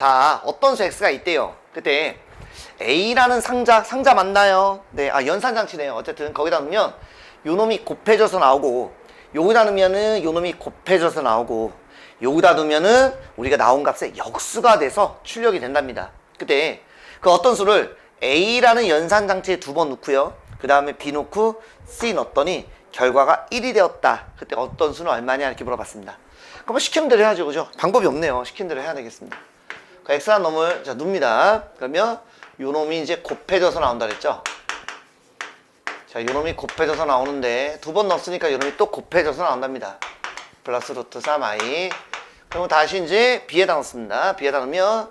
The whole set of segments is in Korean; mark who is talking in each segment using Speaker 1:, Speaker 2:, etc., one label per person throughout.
Speaker 1: 자, 어떤 수 x가 있대요. 그때 a라는 상자, 상자 맞나요? 네, 아 연산장치네요. 어쨌든 거기다 넣으면 요 놈이 곱해져서 나오고 여기다 넣으면은 요 놈이 곱해져서 나오고 여기다 넣으면은 우리가 나온 값의 역수가 돼서 출력이 된답니다. 그때 그 어떤 수를 a라는 연산장치에 두 번 넣고요. 그 다음에 b 넣고 c 넣었더니 결과가 1이 되었다. 그때 어떤 수는 얼마냐 이렇게 물어봤습니다. 그럼 뭐 시키는 대로 해야죠, 그죠? 방법이 없네요. 시키는 대로 해야 되겠습니다. 그 x라는 놈을 자 눕니다. 그러면 요 놈이 이제 곱해져서 나온다 그랬죠? 자, 요 놈이 곱해져서 나오는데 두 번 넣었으니까 요 놈이 또 곱해져서 나온답니다. 플러스 루트 3i. 그러면 다시 이제 b에다 넣습니다. b에다 넣으면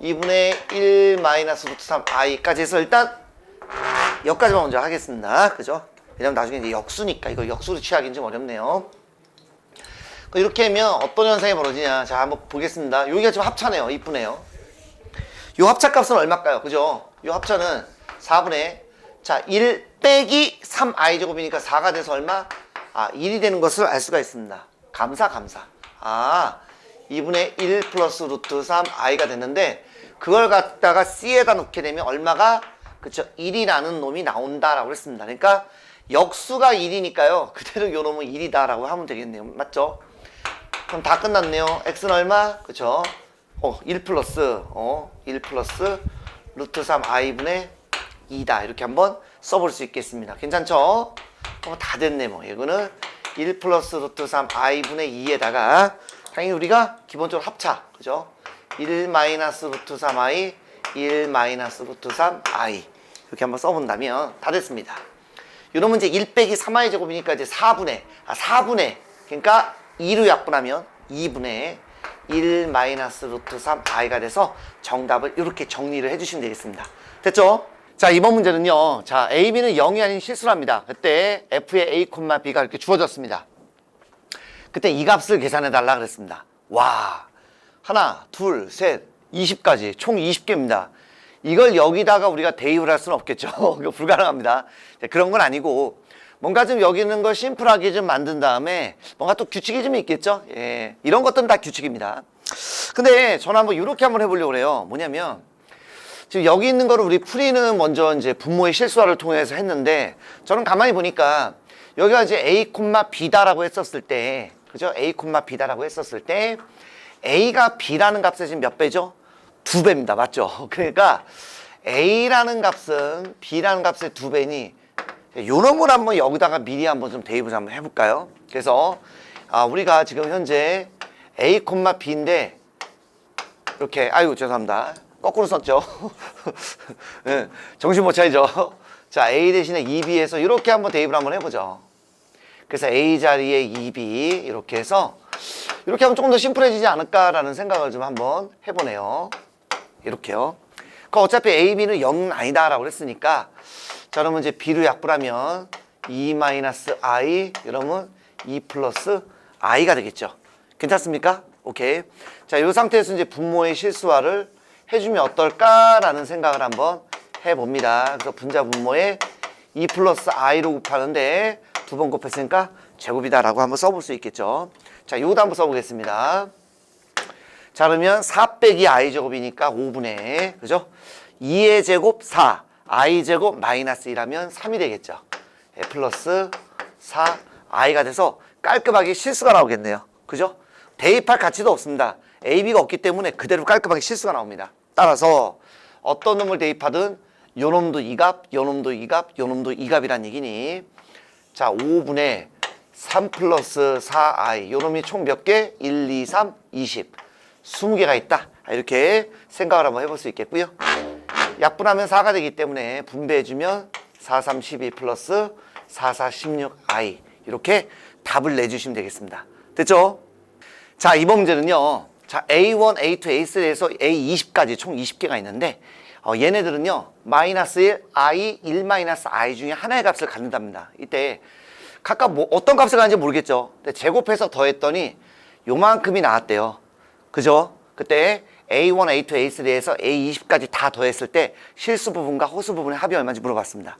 Speaker 1: 2분의 1 마이너스 루트 3i까지 해서 일단 여기까지만 먼저 하겠습니다. 그죠? 왜냐면 나중에 이제 역수니까 이거 역수로 취하기는 좀 어렵네요. 그 이렇게 하면 어떤 현상이 벌어지냐. 자, 한번 보겠습니다. 여기가 지금 합차네요. 이쁘네요. 요 합차 값은 얼마일까요? 그죠? 요 합차는 4분의 자, 1 빼기 3i 제곱이니까 4가 돼서 얼마? 아, 1이 되는 것을 알 수가 있습니다. 감사, 감사. 아, 2분의 1 플러스 루트 3i가 됐는데 그걸 갖다가 c에다 놓게 되면 얼마가 그쵸? 1이라는 놈이 나온다라고 했습니다. 그러니까 역수가 1이니까요. 그대로 요 놈은 1이다라고 하면 되겠네요. 맞죠? 그럼 다 끝났네요. x는 얼마? 그쵸? 어, 1 플러스, 어, 1 플러스 루트 3 i분의 2다. 이렇게 한번 써볼 수 있겠습니다. 괜찮죠? 그럼 다 됐네, 뭐. 이거는 1 플러스 루트 3 i분의 2에다가 당연히 우리가 기본적으로 합차. 그죠? 1 마이너스 루트 3i, 1 마이너스 루트 3i. 이렇게 한번 써본다면 다 됐습니다. 이러면 이제 1 빼기 3i 제곱이니까 이제 4분의, 아, 4분의. 그러니까 2로 약분하면 2분의 1 마이너스 루트 3 i가 돼서 정답을 이렇게 정리를 해주시면 되겠습니다. 됐죠? 자 이번 문제는요. 자 a, b는 0이 아닌 실수랍니다. 그때 f의 a, b가 이렇게 주어졌습니다. 그때 이 값을 계산해 달라 그랬습니다. 와 하나 둘 셋 20까지 총 20개입니다. 이걸 여기다가 우리가 대입을 할 수는 없겠죠. 불가능합니다. 네, 그런 건 아니고 뭔가 좀 여기 있는 걸 심플하게 좀 만든 다음에 뭔가 또 규칙이 좀 있겠죠. 예, 이런 것들은 다 규칙입니다. 근데 저는 한번 이렇게 한번 해보려고 그래요. 뭐냐면 지금 여기 있는 거를 우리 풀이는 먼저 이제 분모의 실수화를 통해서 했는데 저는 가만히 보니까 여기가 이제 a, b다라고 했었을 때 그죠? a, b다라고 했었을 때 a가 b라는 값에 지금 몇 배죠? 두 배입니다. 맞죠? 그러니까 a라는 값은 b라는 값의 두 배니 요런 걸 한번 여기다가 미리 한번 좀 대입을 한번 해볼까요? 그래서 아, 우리가 지금 현재 a, b인데 이렇게 아이고 죄송합니다. 거꾸로 썼죠. 예, 정신 못 차리죠. 자 a 대신에 2b에서 이렇게 한번 대입을 한번 해보죠. 그래서 a 자리에 2b 이렇게 해서 이렇게 하면 조금 더 심플해지지 않을까라는 생각을 좀 한번 해보네요. 이렇게요. 그 어차피 a, b는 0은 아니다라고 그랬으니까 자 그러면 이제 b로 약분하면 2-i 이러면 2 플러스 i가 되겠죠. 괜찮습니까? 오케이. 자, 이 상태에서 이제 분모의 실수화를 해주면 어떨까라는 생각을 한번 해봅니다. 그래서 분자 분모에 2 플러스 i로 곱하는데 두 번 곱했으니까 제곱이다라고 한번 써볼 수 있겠죠. 자, 요것도 한번 써보겠습니다. 자, 그러면 4 빼기 i 제곱이니까 5분의, 그죠? 2의 제곱 4, i 제곱 마이너스 1하면 3이 되겠죠. 예, 플러스 4, i가 돼서 깔끔하게 실수가 나오겠네요. 그죠? 대입할 가치도 없습니다. AB가 없기 때문에 그대로 깔끔하게 실수가 나옵니다. 따라서 어떤 놈을 대입하든 요 놈도 이 값, 요 놈도 이 값, 요 놈도 이 값이란 얘기니 자 5분의 3 플러스 4i 요 놈이 총 몇 개? 1, 2, 3, 20 20개가 있다 이렇게 생각을 한번 해볼 수 있겠고요 약분하면 4가 되기 때문에 분배해주면 4, 3, 12 플러스 4, 4, 16i 이렇게 답을 내주시면 되겠습니다. 됐죠? 자 이번 문제는요. 자 A1, A2, A3에서 A20까지 총 20개가 있는데 어, 얘네들은요 마이너스 1, i, 1 마이너스 i 중에 하나의 값을 갖는답니다. 이때 각각 뭐 어떤 값을 갖는지 모르겠죠. 근데 제곱해서 더했더니 요만큼이 나왔대요. 그죠? 그때 A1, A2, A3에서 A20까지 다 더했을 때 실수 부분과 호수 부분의 합이 얼마인지 물어봤습니다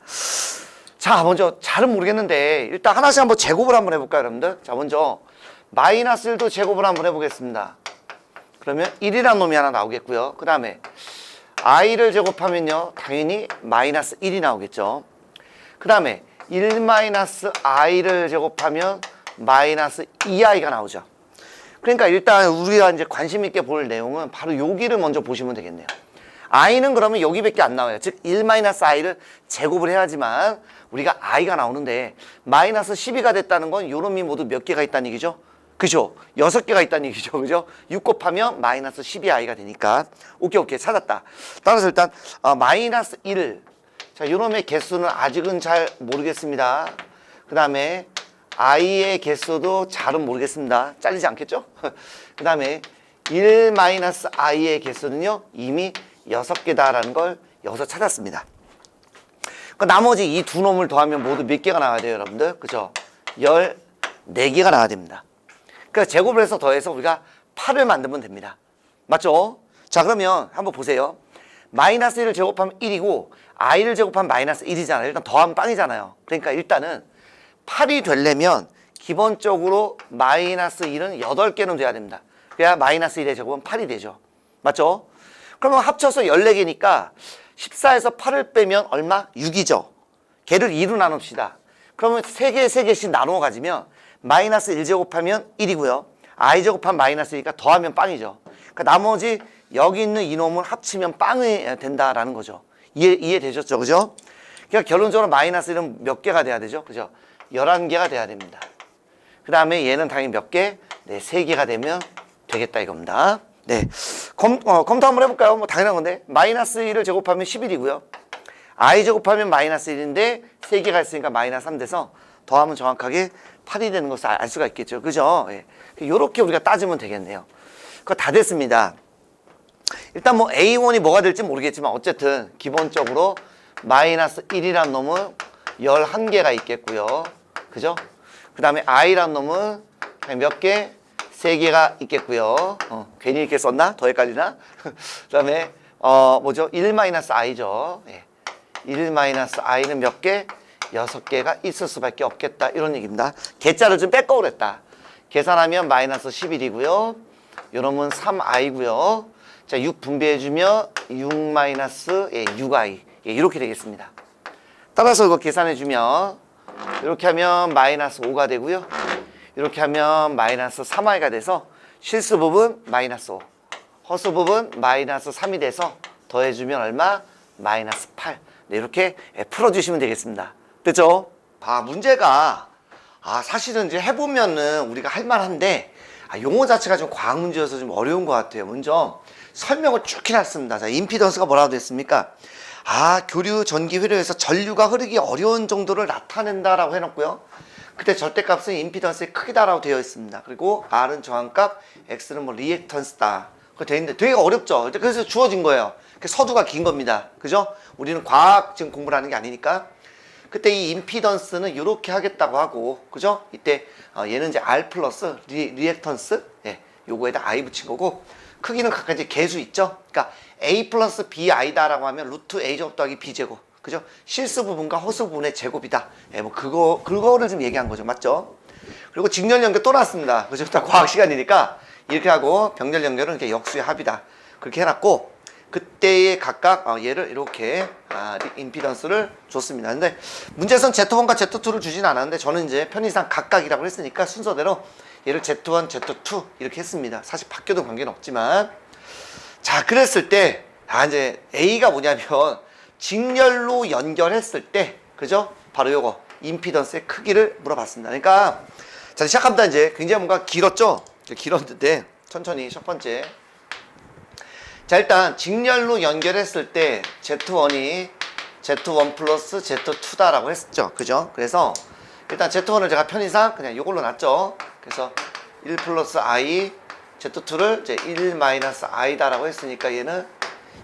Speaker 1: 자 먼저 잘은 모르겠는데 일단 하나씩 한번 제곱을 한번 해볼까요 여러분들 자 먼저 마이너스 1도 제곱을 한번 해보겠습니다 그러면 1이라는 놈이 하나 나오겠고요. 그 다음에 i를 제곱하면요. 당연히 마이너스 1이 나오겠죠. 그 다음에 1 마이너스 i를 제곱하면 마이너스 2i가 나오죠. 그러니까 일단 우리가 이제 관심 있게 볼 내용은 바로 여기를 먼저 보시면 되겠네요. i는 그러면 여기밖에 안 나와요. 즉1 마이너스 i를 제곱을 해야지만 우리가 i가 나오는데 마이너스 12가 됐다는 건 요놈이 모두 몇 개가 있다는 얘기죠? 그죠? 여섯 개가 있다는 얘기죠. 그죠? 6 곱하면 마이너스 12i가 되니까 오케이 오케이 찾았다. 따라서 일단 어, 마이너스 1 자, 요놈의 개수는 아직은 잘 모르겠습니다. 그 다음에 i의 개수도 잘은 모르겠습니다. 잘리지 않겠죠? 그 다음에 1 마이너스 i의 개수는요 이미 여섯 개다라는 걸 여기서 찾았습니다. 그 나머지 이 두 놈을 더하면 모두 몇 개가 나와야 돼요, 여러분들? 그죠? 14개가 나와야 됩니다. 그러니까 제곱을 해서 더해서 우리가 8을 만들면 됩니다. 맞죠? 자, 그러면 한번 보세요. 마이너스 1을 제곱하면 1이고 i를 제곱하면 마이너스 1이잖아요. 일단 더하면 빵이잖아요. 그러니까 일단은 8이 되려면 기본적으로 마이너스 1은 8개는 돼야 됩니다. 그래야 마이너스 1의 제곱은 8이 되죠. 맞죠? 그러면 합쳐서 14개니까 14에서 8을 빼면 얼마? 6이죠. 걔를 2로 나눕시다. 그러면 3개, 3개씩 나누어 가지면 마이너스 1제곱하면 1이고요. i 제곱하면 마이너스 2니까 더하면 빵이죠. 그러니까 나머지 여기 있는 이놈을 합치면 빵이 된다라는 거죠. 이해, 이해되셨죠? 그죠? 그러니까 결론적으로 마이너스 1은 몇 개가 돼야 되죠? 그죠? 11개가 돼야 됩니다. 그 다음에 얘는 당연히 몇 개? 네, 3개가 되면 되겠다 이겁니다. 네. 검, 어, 검토 한번 해볼까요? 뭐 당연한 건데. 마이너스 1을 제곱하면 11이고요. i 제곱하면 마이너스 1인데 3개가 있으니까 마이너스 3 돼서 더하면 정확하게 8이 되는 것을 알 수가 있겠죠. 그죠? 예. 요렇게 우리가 따지면 되겠네요. 그거 다 됐습니다. 일단 뭐 A1이 뭐가 될지 모르겠지만 어쨌든 기본적으로 마이너스 1이란 놈은 11개가 있겠고요. 그죠? 그 다음에 i란 놈은 몇 개? 3개가 있겠고요. 어, 괜히 이렇게 썼나? 더 헷갈리나? 그 다음에 어 뭐죠? 1 마이너스 i죠. 예. 1 마이너스 i는 몇 개? 6개가 있을 수밖에 없겠다. 이런 얘기입니다. 개자를 좀 뺏고 그랬다. 계산하면 마이너스 11이고요. 요놈은 3i고요. 자, 6 분배해주면 6 마이너스 예, 6i. 예, 이렇게 되겠습니다. 따라서 이거 계산해주면 이렇게 하면 마이너스 5가 되고요. 이렇게 하면 마이너스 3i가 돼서 실수 부분 마이너스 5. 허수 부분 마이너스 3이 돼서 더해주면 얼마? 마이너스 8. 네, 이렇게 예, 풀어주시면 되겠습니다. 됐죠? 아, 문제가 아, 사실은 이제 해보면은 우리가 할만한데 아, 용어 자체가 좀 과학 문제여서 좀 어려운 것 같아요. 먼저 설명을 쭉 해놨습니다. 자, 임피던스가 뭐라고 됐습니까? 아, 교류 전기 회로에서 전류가 흐르기 어려운 정도를 나타낸다라고 해놓고요. 그때 절대값은 임피던스의 크기다라고 되어 있습니다. 그리고 R은 저항값, X는 뭐 리액턴스다. 그거 되어 있는데 되게 어렵죠. 그래서 주어진 거예요. 그 서두가 긴 겁니다. 그죠? 우리는 과학 지금 공부를 하는 게 아니니까. 그때 이 임피던스는 이렇게 하겠다고 하고, 그죠? 이때 어, 얘는 이제 R 플러스 리, 리액턴스, 예, 요거에다 I 붙인 거고, 크기는 각각 이제 개수 있죠? 그러니까 A 플러스 BI다라고 하면 루트 A 제곱 더하기 B 제곱. 그죠? 실수 부분과 허수 부분의 제곱이다. 예, 뭐 그거 그거를 좀 얘기한 거죠. 맞죠? 그리고 직렬 연결 또 나왔습니다. 그죠? 다 과학 시간이니까 이렇게 하고 병렬 연결은 이렇게 역수의 합이다. 그렇게 해놨고 그때에 각각 어, 얘를 이렇게 아, 임피던스를 줬습니다. 근데 문제선 Z1과 Z2를 주진 않았는데 저는 이제 편의상 각각이라고 했으니까 순서대로 얘를 Z1, Z2 이렇게 했습니다. 사실 바뀌어도 관계는 없지만 자 그랬을 때 아, 이제 A가 뭐냐면 직렬로 연결했을 때 그죠? 바로 요거 임피던스의 크기를 물어봤습니다. 그러니까 자 시작합니다 이제 굉장히 뭔가 길었죠? 길었는데 천천히 첫 번째 자 일단 직렬로 연결했을 때 Z1이 Z1 플러스 Z2다라고 했죠 그죠? 그래서 일단 Z1을 제가 편의상 그냥 이걸로 놨죠 그래서 1 플러스 I Z2를 이제 1 마이너스 I다라고 했으니까 얘는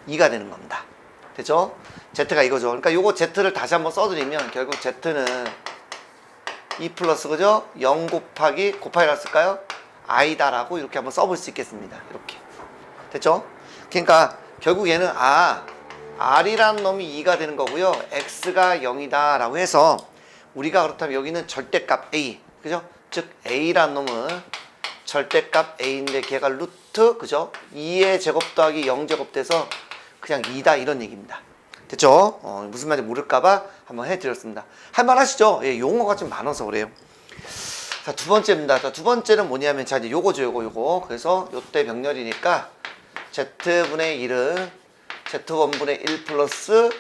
Speaker 1: 2가 되는 겁니다 됐죠? Z가 이거죠 그러니까 요거 Z를 다시 한번 써드리면 결국 Z는 2 플러스 그죠? 0 곱하기 곱하기라 쓸까요? i다라고 이렇게 한번 써볼 수 있겠습니다. 이렇게 됐죠? 그러니까 결국 얘는 아 r이라는 놈이 2가 되는 거고요. x가 0이다라고 해서 우리가 그렇다면 여기는 절대값 a 그죠? 즉 a라는 놈은 절대값 a인데 걔가 루트 그죠? 2의 제곱 더하기 0 제곱 돼서 그냥 2다 이런 얘기입니다. 됐죠? 어, 무슨 말인지 모를까봐 한번 해드렸습니다. 할만 하시죠? 예, 용어가 좀 많아서 그래요. 자, 두 번째입니다. 자, 두 번째는 뭐냐면, 자, 이제 요거죠, 요거, 요거. 그래서 요때 병렬이니까, Z분의 1은 Z1분의 1 플러스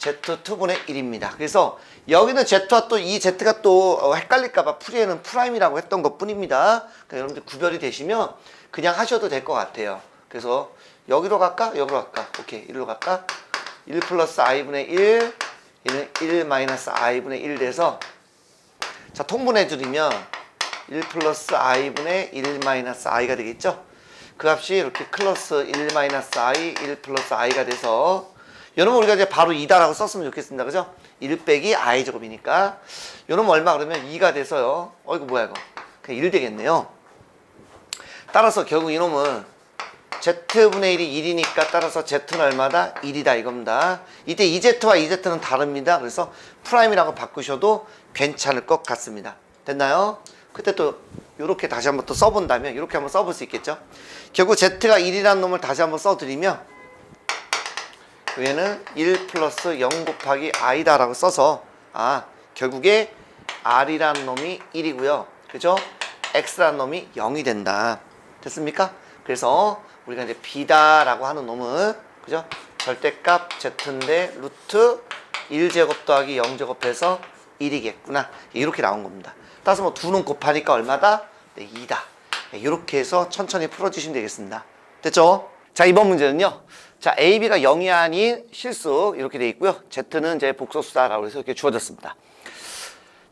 Speaker 1: Z2분의 1입니다. 그래서 여기는 Z와 또 이 Z가 또 어, 헷갈릴까봐 풀이에는 프라임이라고 했던 것 뿐입니다. 그러니까 여러분들 구별이 되시면 그냥 하셔도 될 것 같아요. 그래서 여기로 갈까? 여기로 갈까? 오케이. 이리로 갈까? 1 플러스 i분의 1, 얘는 1 마이너스 i분의 1 돼서 자, 통분해 드리면 1 플러스 i분의 1 마이너스 i가 되겠죠? 그 값이 이렇게 클러스 1 마이너스 i, 1 플러스 i가 돼서 여러분 우리가 이제 바로 2다라고 썼으면 좋겠습니다. 그죠? 1 빼기 i 제곱이니까 여러분 얼마 그러면 2가 돼서요. 어이구 뭐야 이거. 그냥 1 되겠네요. 따라서 결국 이놈은 z분의 1이 1이니까 따라서 z는 얼마다? 1이다 이겁니다. 이때 2z와 2z는 다릅니다. 그래서 프라임이라고 바꾸셔도 괜찮을 것 같습니다. 됐나요? 그때 또 이렇게 다시 한번 또 써본다면 이렇게 한번 써볼 수 있겠죠? 결국 z가 1이라는 놈을 다시 한번 써드리면 얘는 1 플러스 0 곱하기 i다 라고 써서 아 결국에 r이라는 놈이 1이고요. 그죠? x라는 놈이 0이 된다. 됐습니까? 그래서 우리가 이제 b다 라고 하는 놈은 그죠? 절대값 z인데 루트 1제곱 더하기 0제곱해서 1이겠구나. 이렇게 나온 겁니다. 따라서 뭐두놈 곱하니까 얼마다? 네, 2다. 이렇게 해서 천천히 풀어주시면 되겠습니다. 됐죠? 자, 이번 문제는요. 자, A, B가 0이 아닌 실수 이렇게 돼 있고요. Z는 이제 복소수다라고 해서 이렇게 주어졌습니다.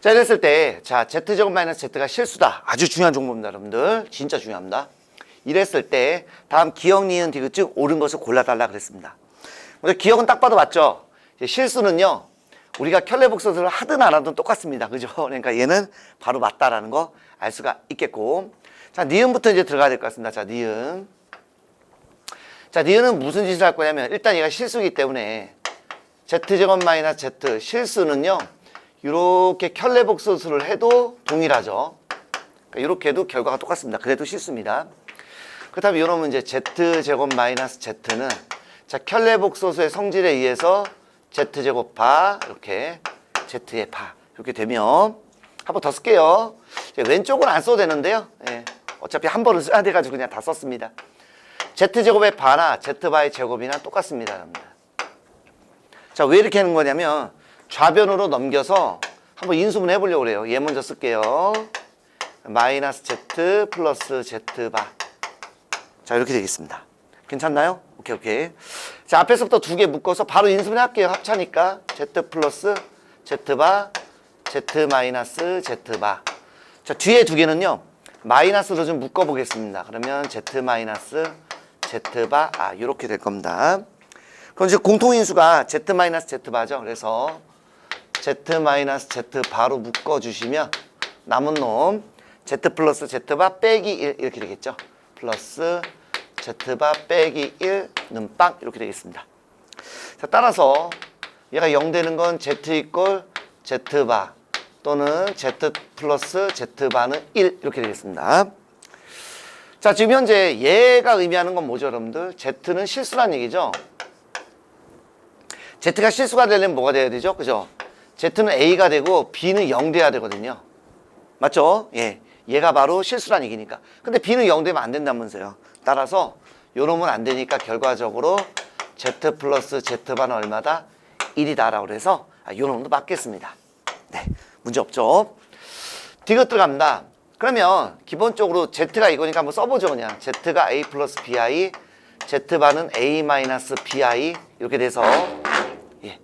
Speaker 1: 자, 이랬을 때, 자, Z제곱 마이너스 Z가 실수다. 아주 중요한 정보입니다, 여러분들. 진짜 중요합니다. 이랬을 때, 다음 기억, 니은, 디귿 옳은 것을 골라달라 그랬습니다. 근데 기억은 딱 봐도 맞죠? 이제 실수는요, 우리가 켤레복소수를 하든 안 하든 똑같습니다. 그죠? 그러니까 얘는 바로 맞다라는 거 알 수가 있겠고. 자, 니은부터 이제 들어가야 될 것 같습니다. 자, 니은. 자, 니은은 무슨 짓을 할 거냐면, 일단 얘가 실수기 때문에, Z제곱 마이너스 Z, 실수는요, 이렇게 켤레복소수를 해도 동일하죠. 그러니까 이렇게 해도 결과가 똑같습니다. 그래도 실수입니다. 그렇다면 이런 문제 z제곱 마이너스 z는 자 켤레복소수의 성질에 의해서 z제곱 바 이렇게 z의 바 이렇게 되면 한 번 더 쓸게요. 왼쪽은 안 써도 되는데요. 예, 어차피 한 번은 써야 돼가지고 그냥 다 썼습니다. Z제곱의 바나 z바의 제곱이나 똑같습니다. 자, 왜 이렇게 하는 거냐면 좌변으로 넘겨서 한번 인수분 해보려고 그래요. 얘 먼저 쓸게요. 마이너스 z 플러스 z바. 자, 이렇게 되겠습니다. 괜찮나요? 오케이, 오케이. 자, 앞에서부터 두 개 묶어서 바로 인수분 할게요. 합차니까 z 플러스 z바, z 마이너스 z바. 자, 뒤에 두 개는요. 마이너스로 좀 묶어 보겠습니다. 그러면 z 마이너스 z바 아, 이렇게 될 겁니다. 그럼 이제 공통인수가 z 마이너스 z바죠. 그래서 z 마이너스 z 바로 묶어 주시면 남은 놈 z 플러스 z바 빼기 1 이렇게 되겠죠. 플러스 z바 빼기 1 는빵 이렇게 되겠습니다. 자, 따라서 얘가 0 되는 건 z 이꼴 z바 또는 z 플러스 z바는 1 이렇게 되겠습니다. 자, 지금 현재 얘가 의미하는 건 뭐죠, 여러분들? z는 실수란 얘기죠. z가 실수가 되려면 뭐가 돼야 되죠? 그죠? z는 a가 되고 b는 0 돼야 되거든요. 맞죠? 예. 얘가 바로 실수란 얘기니까. 근데 b는 0 되면 안 된다면서요. 따라서 요놈은 안 되니까 결과적으로 z 플러스 z반은 얼마다? 1이다라고 그래서 아, 요 놈도 맞겠습니다. 네. 문제 없죠? 디귿 들어갑니다. 그러면 기본적으로 z가 이거니까 한번 써보죠 그냥 z가 a 플러스 bi z반은 a 마이너스 bi 이렇게 돼서 예.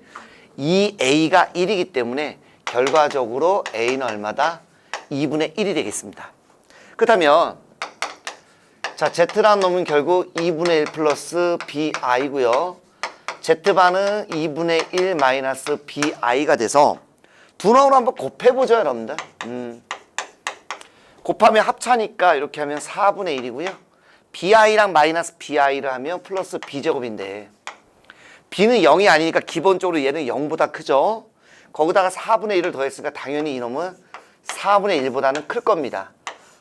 Speaker 1: 이 a가 1이기 때문에 결과적으로 a는 얼마다? 2분의 1이 되겠습니다. 그렇다면 자 z라는 놈은 결국 2분의 1 플러스 bi고요. z반은 2분의 1 마이너스 bi가 돼서 두 놈으로 한번 곱해보죠 여러분들. 음. 곱하면 합차니까 이렇게 하면 4분의 1이고요. bi랑 마이너스 bi를 하면 플러스 b제곱인데 b는 0이 아니니까 기본적으로 얘는 0보다 크죠. 거기다가 4분의 1을 더했으니까 당연히 이놈은 4분의 1보다는 클 겁니다.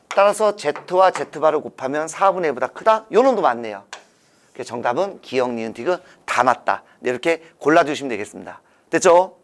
Speaker 1: 따라서 Z와 Z바를 곱하면 4분의 1보다 크다? 요 놈도 맞네요. 그래서 정답은 기억, 니은, 디귿 다 맞다. 네, 이렇게 골라주시면 되겠습니다. 됐죠?